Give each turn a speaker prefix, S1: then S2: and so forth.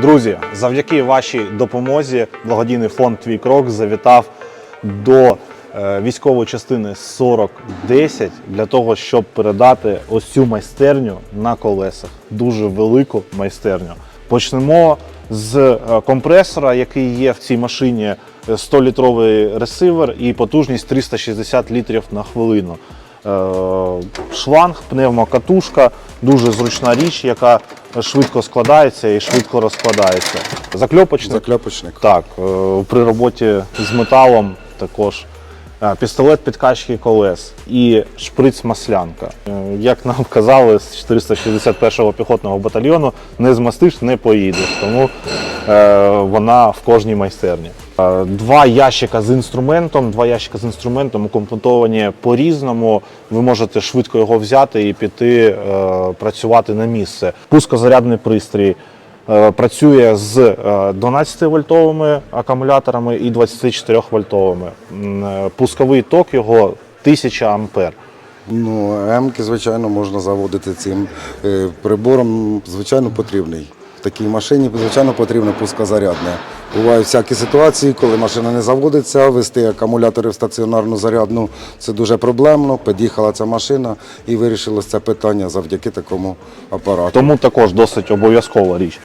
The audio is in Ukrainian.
S1: Друзі, завдяки вашій допомозі благодійний фонд Твій крок завітав до е, військової частини 4010 для того, щоб передати ось цю майстерню на колесах. Дуже велику майстерню. Почнемо з е, компресора, який є в цій машині 100-літровий ресивер і потужність 360 літрів на хвилину. Е, шланг, пневмокатушка, дуже зручна річ, яка швидко складається і швидко розкладається. Закльопочник.
S2: Закльопочник.
S1: Так, е, при роботі з металом також. Пістолет підкачки колес і шприц-маслянка. Е, Як нам казали з 461-го піхотного батальйону, не змастиш, не поїдеш. Тому вона в кожній майстерні. Е, Два ящика з інструментом, два ящика з інструментом укомплектовані по-різному. Ви можете швидко його взяти і піти е, працювати на місце. Пускозарядний пристрій. Е, Працює з 12-вольтовими акумуляторами і 24-вольтовими. Е, Пусковий ток його 1000 ампер.
S2: Ну, М-ки, звичайно, можна заводити цим е, прибором. Звичайно, потрібний. В такій машині, звичайно, потрібно пускозарядне. Бувають всякі ситуації, коли машина не заводиться, вести акумулятори в стаціонарну зарядну це дуже проблемно. Під'їхала ця машина і вирішилось це питання завдяки такому апарату.
S1: Тому також досить обов'язкова річ.